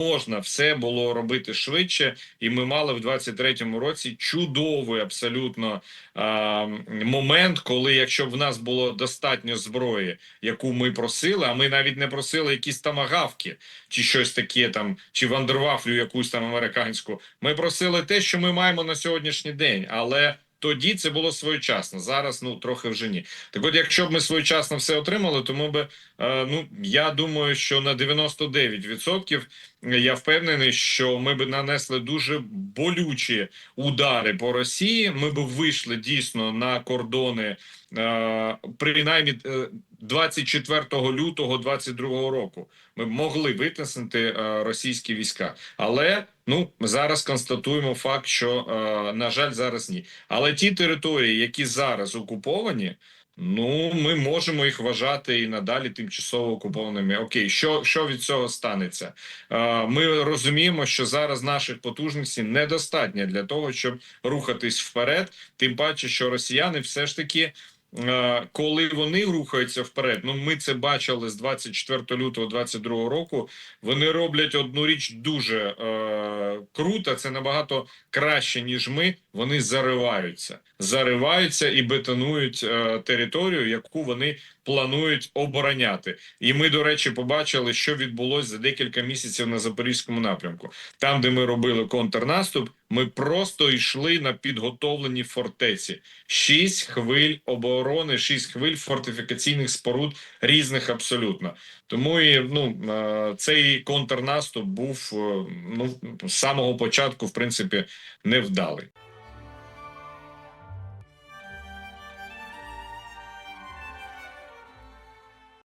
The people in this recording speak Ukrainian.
можна все було робити швидше, і ми мали в 23-му році чудовий абсолютно а, момент, коли якщо б в нас було достатньо зброї, яку ми просили, а ми навіть не просили якісь там агавки чи щось таке там, чи вандервафлю якусь там американську. Ми просили те, що ми маємо на сьогоднішній день, але. Тоді це було своєчасно. Зараз ну трохи вже ні. Так, от, якщо б ми своєчасно все отримали, то ми би е, ну я думаю, що на 99% я впевнений, що ми б нанесли дуже болючі удари по Росії. Ми б вийшли дійсно на кордони е, принаймні е, 24 лютого 22 року. Ми могли витиснути е, російські війська, але ну зараз констатуємо факт, що е, на жаль, зараз ні. Але ті території, які зараз окуповані. Ну, ми можемо їх вважати і надалі тимчасово окупованими. Окей, що, що від цього станеться? Е, Ми розуміємо, що зараз наших потужностей недостатньо для того, щоб рухатись вперед. Тим паче, що росіяни все ж таки. Е, Коли вони рухаються вперед, ну ми це бачили з 24 лютого 22 року. Вони роблять одну річ дуже е, круто. Це набагато краще ніж ми. Вони зариваються, зариваються і бетонують е, територію, яку вони планують обороняти. І ми, до речі, побачили, що відбулося за декілька місяців на запорізькому напрямку. Там, де ми робили контрнаступ, ми просто йшли на підготовлені фортеці. Шість хвиль оборони, шість хвиль фортифікаційних споруд різних абсолютно. Тому і ну е, цей контрнаступ був е, ну з самого початку, в принципі, невдалий.